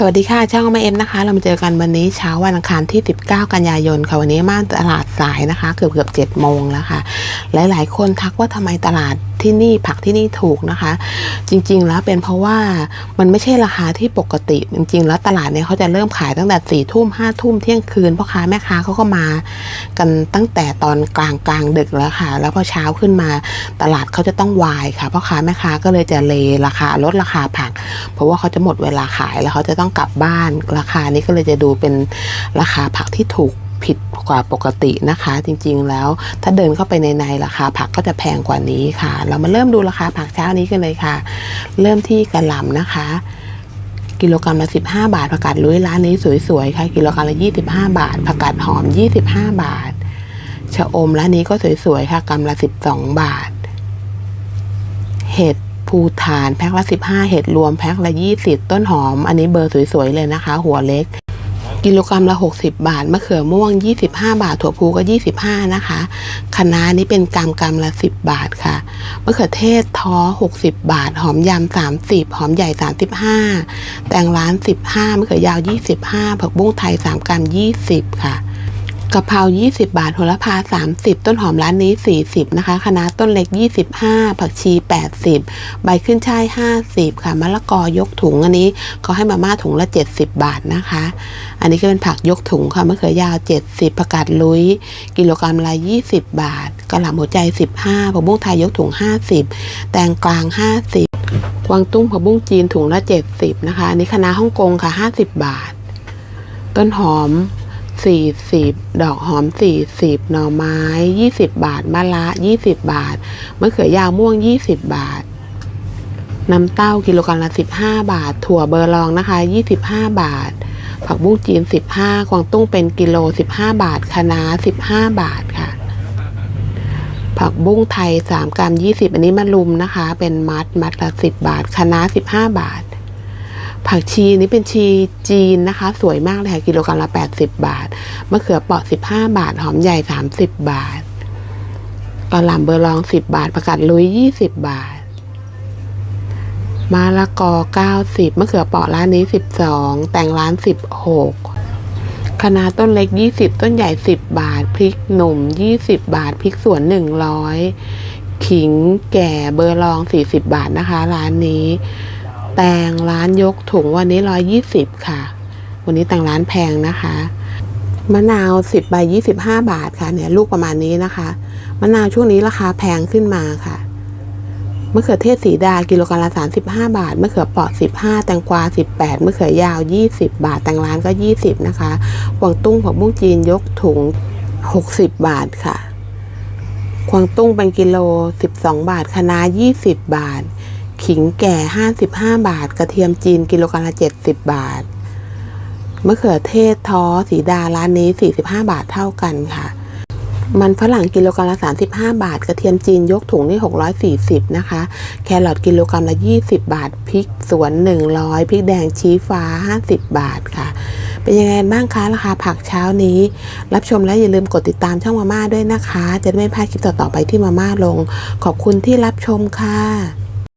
สวัสดีค่ะ ช่องมาเอ็มนะคะ เรามาเจอกันวันนี้เช้าวันอังคารที่ 19 กันยายนค่ะวันนี้มาตลาดสายนะคะ เกือบเกือบเจ็ดโมงแล้วค่ะ หลาย ๆ คนทักว่าทำไมตลาด ที่นี่ผักที่นี่ถูกนะคะ จริงๆแล้วเป็นเพราะว่ามันไม่ใช่ราคาที่ปกติ จริง ๆ แล้วตลาดเนี่ยเขาจะเริ่มขายตั้งแต่สี่ทุ่มห้าทุ่มเที่ยงคืนพ่อค้าแม่ค้าเขาก็มากันตั้งแต่ตอนกลางกลางดึกแล้วค่ะ แล้วพอเช้าขึ้นมาตลาดเขาจะต้องวายค่ะพ่อค้าแม่ค้าก็เลยจะเลราคาลดราคาผัก เพราะว่าเขาจะหมดเวลาขายแล้วเขาจะต้องกลับบ้านราคานี้ก็เลยจะดูเป็นราคาผักที่ถูก กว่าปกตินะคะ จริงๆแล้วถ้าเดินเข้าไปในในราคาผักก็จะแพงกว่านี้ค่ะ เรามาเริ่มดูราคาผักเช้านี้กันเลยค่ะ เริ่มที่กระหล่ำนะคะกิโลกรัมละ 15 บาทผักกาดลุยร้านนี้สวยๆค่ะ กิโลกรัมละ 25 บาทผักกาดหอม 25 บาท ชะอมร้านนี้ก็สวยๆค่ะกรัมละ 12 บาท เห็ดภูฐานแพ็คละ 15 เห็ดรวมแพ็คละ 20 ต้นหอม อันนี้เบอร์สวยๆเลยนะคะ หัวเล็ก กิโลกรัมละ 60 บาท มะเขือม่วง 25 บาท ถั่วพูก็ 25 นะคะคะน้านี่เป็นกรัมกรัมละ 10 บาทค่ะ มะเขือเทศท้อ 60 บาท หอมยำ 30 หอมใหญ่ 35 แตงร้าน 15 มะเขือยาว 25 ผักบุ้งไทย 3 กรัม 20 ค่ะ กะเพรา20 บาทโหระพา 30 ต้นหอมร้านนี้ 40 นะคะคะน้าต้นเล็ก 25 ผักชี 80 ใบขึ้นช่าย 50 ค่ะมะละกอยกถุงอันนี้เขาให้มาม่าถุงละ 70 บาทนะคะ อันนี้ก็เป็นผักยกถุงค่ะมะเขือยาว 70ผักกาดลุย กิโลกรัมละ 20 บาทกระหล่ำหัวใจ 15ผักบุ้งไทยยกถุง 50 แตงกลาง 50กวางตุ้งผักบุ้งจีนถุงละ 70 นะคะอันนี้คะน้าฮ่องกงค่ะ 50 บาท ต้นหอม 40 ดอกหอม 40 หน่อไม้ 20 บาท มะละ 20 บาท มะเขือยาวม่วง 20 บาท น้ำเต้ากิโลกรัมละ 15 บาท ถั่วเบอร์ลองนะคะ 25 บาท ผักบุ้งจีน 15 กวางตุ้งเป็นกิโล 15 บาท คะน้า 15 บาทค่ะ ผักบุ้งไทย 3 กรัม 20 อันนี้มารุมนะคะ เป็นมัด มัดละ 10 บาท คะน้า 15 บาท ผักชีนี่เป็นชีจีนนะคะ สวยมากเลยค่ะกิโลกรัมละ 80 บาท มะเขือเปราะ 15 บาท หอมใหญ่ 30 บาทกระหล่ำเบอร์ลอง 10 บาทผักกาดลุย 20 บาทมะละกอ 90มะเขือเปราะร้านนี้ 12 แตงร้าน 16คะน้าต้นเล็ก 20 ต้นใหญ่ 10 บาท พริกหนุ่ม 20 บาท พริกสวน 100 ขิงแก่เบอร์ลอง 40 บาทนะคะ ร้านนี้ แตงร้านยกถุงวันนี้120ค่ะ วันนี้แตงร้านแพงนะคะ มะนาว10ใบ25บาทค่ะเนี่ยลูกประมาณนี้นะคะ มะนาวช่วงนี้ราคาแพงขึ้นมาค่ะมะเขือเทศสีดากิโลกรัมละ35บาทมะเขือเปราะ15แตงกวา18มะเขือยาว20บาทแตงร้านก็20นะคะกวางตุ้งผักบุ้งจีนยกถุง60บาทค่ะกวางตุ้งเป็นกิโล12บาทคะน้า20บาท ขิงแก่ 55 บาท กระเทียมจีนกิโลกรัมละ 70 บาท มะเขือเทศท้อสีดาร้านนี้ 45 บาทเท่ากันค่ะ มันฝรั่งกิโลกรัมละ 35 บาท กระเทียมจีนยกถุงนี่ 640 นะคะ แครอทกิโลกรัมละ 20 บาท พริกสวน 100 พริกแดงชี้ฟ้า 50 บาทค่ะ เป็นยังไงบ้างคะราคาผักเช้านี้ รับชมแล้วอย่าลืมกดติดตามช่องมาม่าด้วยนะคะ จะได้ไม่พลาดคลิปต่อๆไปที่มาม่าลง ขอบคุณที่รับชมค่ะ